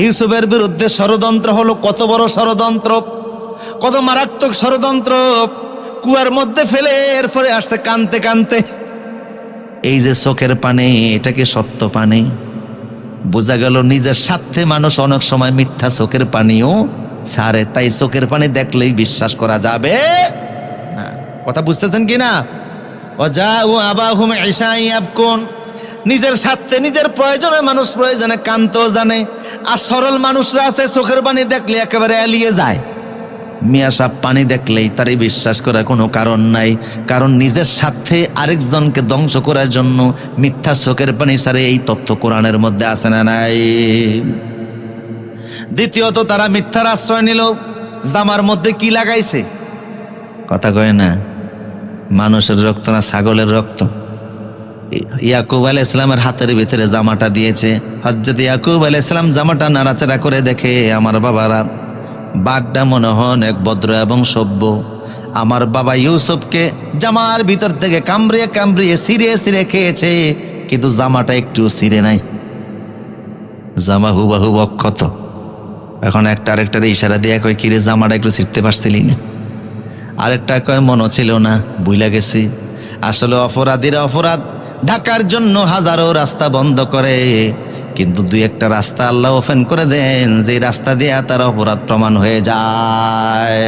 ইউসুফের বিরুদ্ধে ষড়যন্ত্র হলো কত বড় ষড়যন্ত্র, কত মারাত্মক ষড়যন্ত্র। কুয়ার মধ্যে ফেলে এরপরে আসছে কানতে কানতে। এই যে চোখের পানি, এটা কি সত্য পানি? বোঝা গেল নিজের স্বার্থে মানুষ অনেক সময় মিথ্যা চোখের পানিও সারে তাই চোখের পানি দেখলেই বিশ্বাস করা যাবে না। কথা বুঝতেছেন কি না? ও যা ও আবা হুম ঈশাই আবকুন নিজের স্বার্থে, নিজের প্রয়োজনে মানুষ প্রয়োজনে কান্তও জানে আর সরল মানুষরা আছে, চোখের পানি দেখলে একেবারে এলিয়ে যায়। মিয়া সাহ পানি দেখলেই তারই বিশ্বাস করার কোনো কারণ নাই, কারণ নিজের স্বার্থে আরেকজনকে ধ্বংস করার জন্য মিথ্যা চোখের পানি সারে এই তথ্য কোরআনের মধ্যে আসে না নাই। দ্বিতীয়ত, তারা মিথ্যার আশ্রয় নিল, জামার মধ্যে কি লাগাইছে? কথা কয় না, মানুষের রক্ত না ছাগলের রক্ত? ইয়াকুব আলাহ ইসলামের হাতের ভিতরে জামাটা দিয়েছে। হজরত ইয়াকুব আলাহ ইসলাম জামাটা নাড়াচাড়া করে দেখে আমার বাবারা, বাঘটা মনে হন এক ভদ্র এবং সভ্য। আমার বাবা ইউসুফকে জামার ভিতর থেকে কামড়িয়ে কামড়িয়ে সিরে সিরে খেয়েছে, কিন্তু জামাটা একটু সিরে নাই। জামা হুবাহু অক্ষত। এখন একটা আরেকটার ইশারা দিয়ে কয়, কিরে, জামাটা একটু ছিঁড়তে পারছিলি না? আরেকটা কয় মনে ছিল না বুইলা গেছি। আসলে অপরাধীরা অপরাধ ঢাকার জন্য হাজারো রাস্তা বন্ধ করে। কিন্তু দুই একটা রাস্তা আল্লাহ ওপেন করে দেন যে রাস্তা দিয়ে তার অপরাধ প্রমাণ হয়ে যায়।